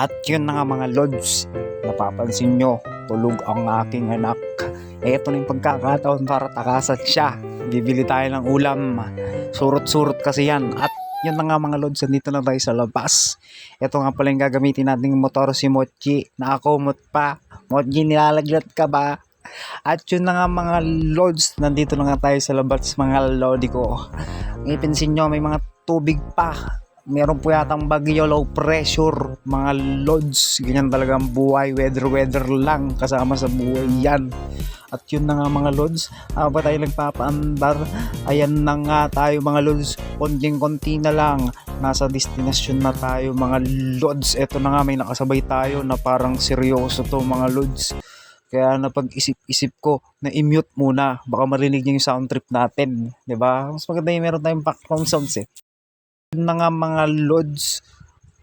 At yun na nga mga lods, napapansin nyo, tulog ang aking anak. Eto na yung pagkakataon para takasan siya. Bibili tayo ng ulam. Surot-surot kasi yan. At yun na nga mga lods, nandito na tayo sa labas. Ito nga pala yung gagamitin nating motor si Mochi. Nakakumot pa. Mochi, nilalaglat ka ba? At yun na nga mga lods, nandito na nga tayo sa labas mga lodi ko. Ipansin nyo, may mga tubig pa. Meron po yatang bagyo low pressure, mga lods. Ganyan talaga ang buhay, weather-weather lang kasama sa buhay yan. At yun na nga mga lods, habang tayo nagpapaandar, ayan na nga tayo mga lods, konting-konti na lang. Nasa destinasyon na tayo mga lods. Eto na nga may nakasabay tayo na parang seryoso to mga lods. Kaya napag-isip-isip ko na i-mute muna. Baka marinig niyo yung sound trip natin. ba? Mas maganda yung meron tayong background sounds eh. Na nga mga lods.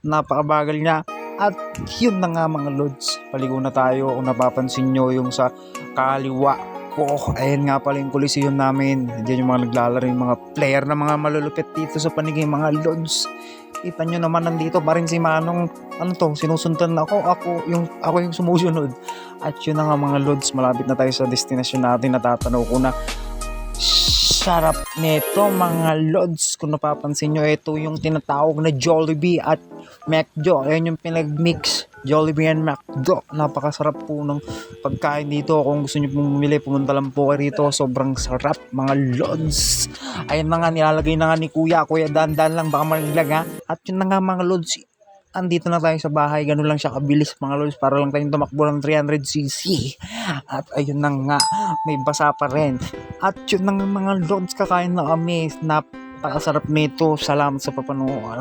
Napakabagal niya. At yun na nga mga lods. Paligo na tayo. Kung napapansin nyo yung sa kaliwa ko. Ayan nga pala yung coliseum namin. Diyan yung mga naglalaro yung mga player na mga malulupit dito sa paniging mga lods. Kita nyo naman nandito pa rin si Manong ano to, sinusundan ako, ako yung, ako yung sumusunod. At yun na nga mga lods, malapit na tayo sa destination natin. Natatanaw ko na sarap nito mga lods. Kung napapansin nyo, ito yung tinatawag na Jollibee at McDo. Ayan yung pinag-mix. Jollibee and McDo. Napakasarap po ng pagkain dito. Kung gusto nyo pong bumili, pumunta lang po kayo rito. Sobrang sarap mga lods. Ayan na nga, nilalagay na nga ni Kuya. Kuya, dandan lang, baka malaglag ha. At yun na nga mga lods, andito na tayo sa bahay, ganun lang siya kabilis mga lods para lang tayong tumakbo ng 300cc. At ayun na nga, may basa pa rin. At yun nga mga lods, kakain na kami. Napakasarap nito. Salamat sa papanood.